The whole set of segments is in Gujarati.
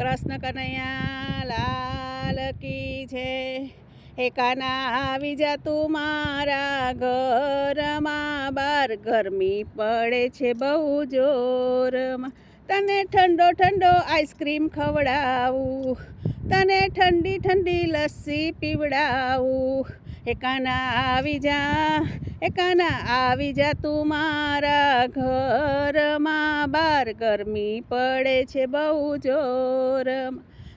કૃષ્ણ કનૈયા લાલ કી છે. હે કાના, આવી જા તું મારા ઘરમાં. બાર ગરમી પડે છે બહુ જોરમાં. તને ઠંડો ઠંડો આઈસ્ક્રીમ ખવડાવું. તને ઠંડી ઠંડી લસ્સી પીવડાવું. હે કાના આવી જા એકાના કાના આવી જા તું મારા ઘરમાં. બાર ગરમી પડે છે બહુ જોરમાં.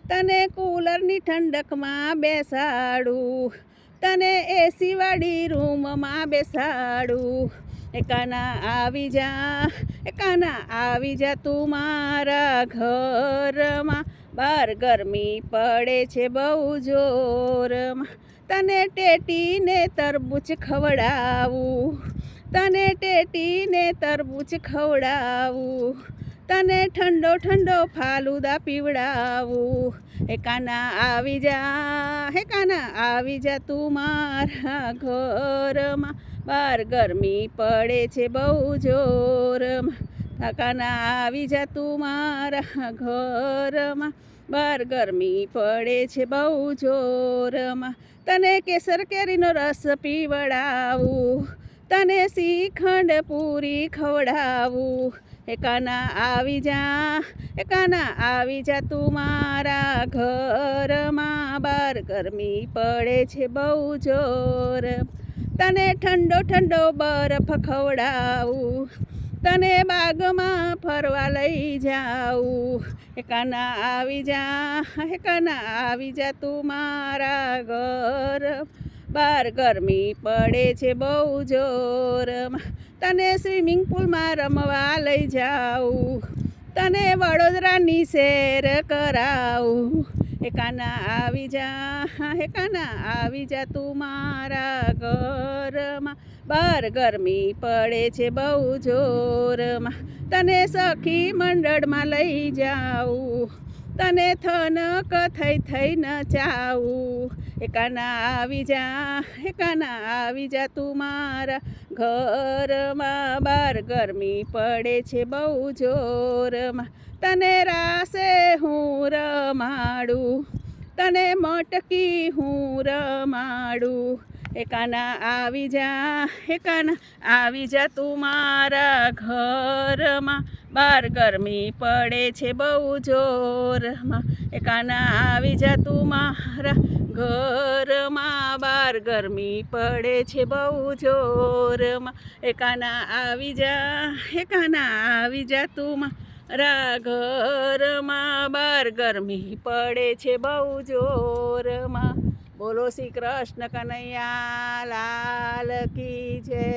તને કુલરની ઠંડકમાં બેસાડું, તને એસીવાળી રૂમમાં બેસાડું. એકાના આવી જા એકાના આવી જા તું મારા ઘરમાં. બાર ગરમી પડે છે બહુ જોરમાં. તને ટેટીને તરબૂચ ખવડાવું. તને ટેટીને તરબૂચ ખવડાવું. તને ઠંડો ઠંડો ફાલુદા પીવડાવું. હે કાના આવી જા, હે કાના આવી જા તું મારા ઘરમાં. બાર ગરમી પડે છે બહુ જોરમાં. કાના આવી જા તું મારા ઘરમાં. બાર ગરમી પડે છે બહુ જોરમાં. તને કેસર કેરીનો રસ પીવડાવું. તને શ્રીખંડ પૂરી ખવડાવું. એકાના કાના આવી જા એકાના કાના આવી જા તું મારા ઘરમાં. બાર ગરમી પડે છે બહુ જોર તને ઠંડો ઠંડો બરફ ખવડાવું, તને બાગમાં ફરવા લઈ જાઉં હે કાના આવી જા, હે કાના આવી જા તું મારા ઘર. બાર ગરમી પડે છે બહુ જોરમાં તને સ્વિમિંગ પુલમાં રમવા લઈ જાઉં તને વડોદરાની શેર કરાવું. હે કાના આવી જા, હે કાના આવી જા તું મારા ઘરમાં. બાર ગરમી પડે છે બહુ જોરમાં. તને સખી મંડળમાં લઈ જાઉં. તને થનક થઈ થઈ નચાવું હે કાના આવી જા એકાના કાના આવી જા તું મારા ઘરમાં. બાર ગરમી પડે છે બહુ જોરમાં. તને રાસે હું રમાડું, તને મટકી હું રમાડું. એકાના કાના આવી જા એકાના કાના આવી જા તું મારા ઘરમાં. બાર ગરમી પડે છે બહુ જોરમાં. એ કાના આવી જા મારા ઘરમાં. બાર ગરમી પડે છે બહુ જોરમાં. એ કાના આવી જા એ કાના આવી જા તું મારા ઘરમાં. બાર ગરમી પડે છે બહુ જોરમાં. બોલો શ્રી કૃષ્ણ કનૈયા, લાલ કી જય.